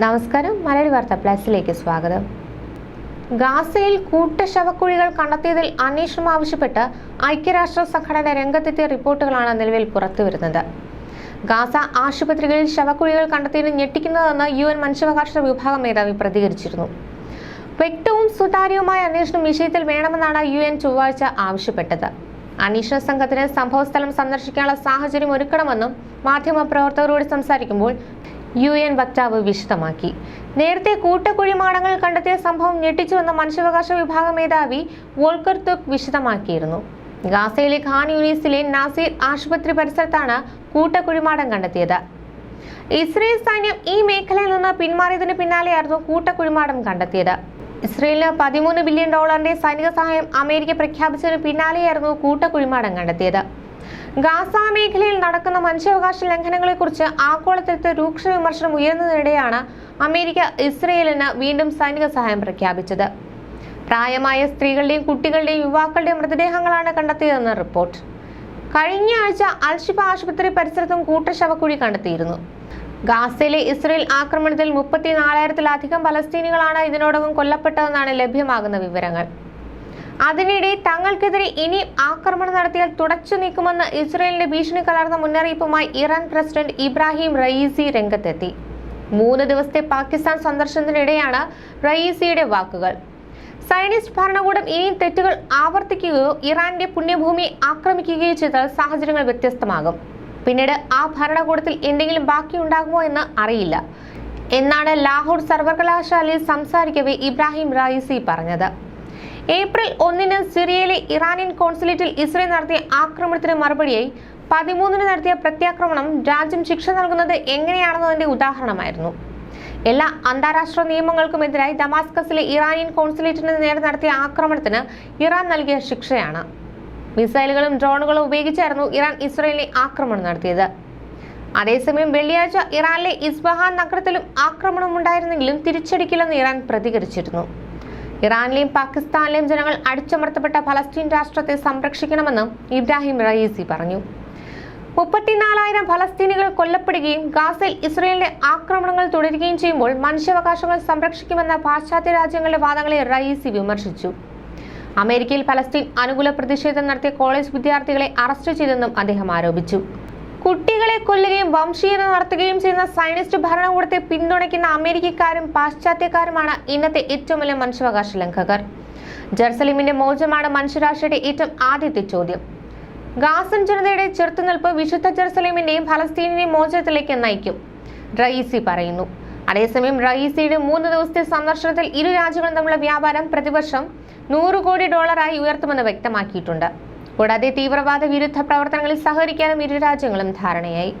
നമസ്കാരം. മലയാളി വാർത്ത പ്ലസിലേക്ക് സ്വാഗതം. ഗാസയിൽ കൂട്ട ശവക്കുഴികൾ കണ്ടെത്തിയതിൽ അന്വേഷണം ആവശ്യപ്പെട്ട് ഐക്യരാഷ്ട്ര സംഘടന രംഗത്തെത്തിയ റിപ്പോർട്ടുകളാണ് നിലവിൽ പുറത്തുവരുന്നത്. ഗാസ ആശുപത്രികളിൽ ശവക്കുഴികൾ കണ്ടെത്തിയത് ഞെട്ടിക്കുന്നതെന്ന് യു എൻ മനുഷ്യാവകാശ വിഭാഗം മേധാവി പ്രതികരിച്ചിരുന്നു. വ്യക്തവും സുതാര്യവുമായ അന്വേഷണം വിഷയത്തിൽ വേണമെന്നാണ് യു എൻ ചൊവ്വാഴ്ച ആവശ്യപ്പെട്ടത്. അന്വേഷണ സംഘത്തിന് സംഭവസ്ഥലം സന്ദർശിക്കാനുള്ള സാഹചര്യം ഒരുക്കണമെന്നും മാധ്യമപ്രവർത്തകരോട് സംസാരിക്കുമ്പോൾ യു എൻ വക്താവ് വിശദമാക്കി. നേരത്തെ കൂട്ടക്കുഴിമാടങ്ങൾ കണ്ടെത്തിയ സംഭവം ഞെട്ടിച്ചുവെന്ന മനുഷ്യാവകാശ വിഭാഗ മേധാവി വോൾക്കർ തുക് വിശദമാക്കിയിരുന്നു. ഗാസയിലെ ഖാൻ യൂണിസിലെ നാസീർ ആശുപത്രി പരിസരത്താണ് കൂട്ടക്കുഴിമാടം കണ്ടെത്തിയത്. ഇസ്രയേൽ സൈന്യം ഈ മേഖലയിൽ നിന്ന് പിന്മാറിയതിന് പിന്നാലെയായിരുന്നു കൂട്ടക്കുഴിമാടം കണ്ടെത്തിയത്. ഇസ്രയേലിന് പതിമൂന്ന് ബില്യൺ ഡോളറിന്റെ സൈനിക സഹായം അമേരിക്ക പ്രഖ്യാപിച്ചതിന് പിന്നാലെയായിരുന്നു കൂട്ടക്കുഴിമാടം കണ്ടെത്തിയത്. ഗാസ മേഖലയിൽ നടക്കുന്ന മനുഷ്യാവകാശ ലംഘനങ്ങളെക്കുറിച്ച് ആഗോളതലത്തിൽ രൂക്ഷ വിമർശനം ഉയർന്നതിനിടെയാണ് അമേരിക്ക ഇസ്രയേലിന് വീണ്ടും സൈനിക സഹായം പ്രഖ്യാപിച്ചത്. പ്രായമായ സ്ത്രീകളുടെയും കുട്ടികളുടെയും യുവാക്കളുടെയും മൃതദേഹങ്ങളാണ് കണ്ടെത്തിയതെന്ന് റിപ്പോർട്ട്. കഴിഞ്ഞ ആഴ്ച അൽഷിഫ ആശുപത്രി പരിസരത്തും കൂട്ടശവക്കുഴി കണ്ടെത്തിയിരുന്നു. ഗാസയിലെ ഇസ്രയേൽ ആക്രമണത്തിൽ മുപ്പത്തിനാലായിരത്തിലധികം പലസ്തീനികളാണ് ഇതിനോടകം കൊല്ലപ്പെട്ടതെന്നാണ് ലഭ്യമാകുന്ന വിവരങ്ങൾ. അതിനിടെ തങ്ങൾക്കെതിരെ ഇനി ആക്രമണം നടത്തിയാൽ തുടച്ചു നീക്കുമെന്ന് ഇസ്രയേലിന്റെ ഭീഷണി കലർന്ന മുന്നറിയിപ്പുമായി ഇറാൻ പ്രസിഡന്റ് ഇബ്രാഹിം റയീസി രംഗത്തെത്തി. മൂന്ന് ദിവസത്തെ പാകിസ്ഥാൻ സന്ദർശനത്തിനിടെയാണ് റയീസിയുടെ വാക്കുകൾ. സൈനിസ്റ്റ് ഭരണകൂടം ഇനിയും തെറ്റുകൾ ആവർത്തിക്കുകയോ ഇറാന്റെ പുണ്യഭൂമി ആക്രമിക്കുകയോ ചെയ്താൽ സാഹചര്യങ്ങൾ വ്യത്യസ്തമാകും. പിന്നീട് ആ ഭരണകൂടത്തിൽ എന്തെങ്കിലും ബാക്കിയുണ്ടാകുമോ എന്ന് അറിയില്ല. എന്നാണ് ലാഹോർ സർവകലാശാലയിൽ സംസാരിക്കവേ ഇബ്രാഹിം റായിസി പറഞ്ഞത്. ഏപ്രിൽ ഒന്നിന് സിറിയയിലെ ഇറാനിയൻ കോൺസുലേറ്റിൽ ഇസ്രയേൽ നടത്തിയ ആക്രമണത്തിന് മറുപടിയായി പതിമൂന്നിന് നടത്തിയ പ്രത്യാക്രമണം രാജ്യം ശിക്ഷ നൽകുന്നത് എങ്ങനെയാണെന്നതിന്റെ ഉദാഹരണമായിരുന്നു. എല്ലാ അന്താരാഷ്ട്ര നിയമങ്ങൾക്കുമെതിരായി ദമാസ്കസിലെ ഇറാനിയൻ കോൺസുലേറ്റിന് നേരെ നടത്തിയ ആക്രമണത്തിന് ഇറാൻ നൽകിയ ശിക്ഷയാണ്. മിസൈലുകളും ഡ്രോണുകളും ഉപയോഗിച്ചായിരുന്നു ഇറാൻ ഇസ്രയേലിനെ ആക്രമണം നടത്തിയത്. അതേസമയം വെള്ളിയാഴ്ച ഇറാനിലെ ഇസ്ബഹാൻ നഗരത്തിലും ആക്രമണം ഉണ്ടായിരുന്നെങ്കിലും തിരിച്ചടിക്കില്ലെന്ന് ഇറാൻ പ്രതികരിച്ചിരുന്നു. ഇറാനിലെയും പാകിസ്ഥാനിലെയും ജനങ്ങൾ അടിച്ചമർത്തപ്പെട്ട ഫലസ്തീൻ രാഷ്ട്രത്തെ സംരക്ഷിക്കണമെന്നും ഇബ്രാഹിം റയീസി പറഞ്ഞു. മുപ്പത്തിനാലായിരം ഫലസ്തീനികൾ കൊല്ലപ്പെടുകയും ഗാസയിൽ ഇസ്രയേലിന്റെ ആക്രമണങ്ങൾ തുടരുകയും ചെയ്യുമ്പോൾ മനുഷ്യാവകാശങ്ങൾ സംരക്ഷിക്കുമെന്ന പാശ്ചാത്യ രാജ്യങ്ങളുടെ വാദങ്ങളെ റയീസി വിമർശിച്ചു. അമേരിക്കയിൽ ഫലസ്തീൻ അനുകൂല പ്രതിഷേധം നടത്തിയ കോളേജ് വിദ്യാർത്ഥികളെ അറസ്റ്റ് ചെയ്തെന്നും അദ്ദേഹം ആരോപിച്ചു. കുട്ടികളെ കൊല്ലുകയും വംശീയത നടത്തുകയും ചെയ്യുന്ന സൈനിസ്റ്റ് ഭരണകൂടത്തെ പിന്തുണയ്ക്കുന്ന അമേരിക്കക്കാരും പാശ്ചാത്യക്കാരുമാണ് ഇന്നത്തെ ഏറ്റവും വലിയ മനുഷ്യാവകാശ ലംഘകർ. ജെറുസലേമിന്റെ മോചമാണ് മനുഷ്യരാശിയുടെ ഏറ്റവും ആദ്യത്തെ ചോദ്യം. ഗാസൻ ജനതയുടെ ചെറുത്തുനിൽപ്പ് വിശുദ്ധ ജെറുസലേമിന്റെയും ഫലസ്തീനിന്റെയും മോചനത്തിലേക്ക് നയിക്കും. റയീസി പറയുന്നു. അതേസമയം റയീസിയുടെ മൂന്ന് ദിവസത്തെ സന്ദർശനത്തിൽ ഇരു രാജ്യങ്ങളും തമ്മിലുള്ള വ്യാപാരം പ്രതിവർഷം നൂറ് കോടി ഡോളറായി ഉയർത്തുമെന്ന് വ്യക്തമാക്കിയിട്ടുണ്ട്. കൂടാതെ തീവ്രവാദ വിരുദ്ധ പ്രവർത്തനങ്ങളിൽ സഹകരിക്കാനും ഇരു രാജ്യങ്ങളും ധാരണയായി.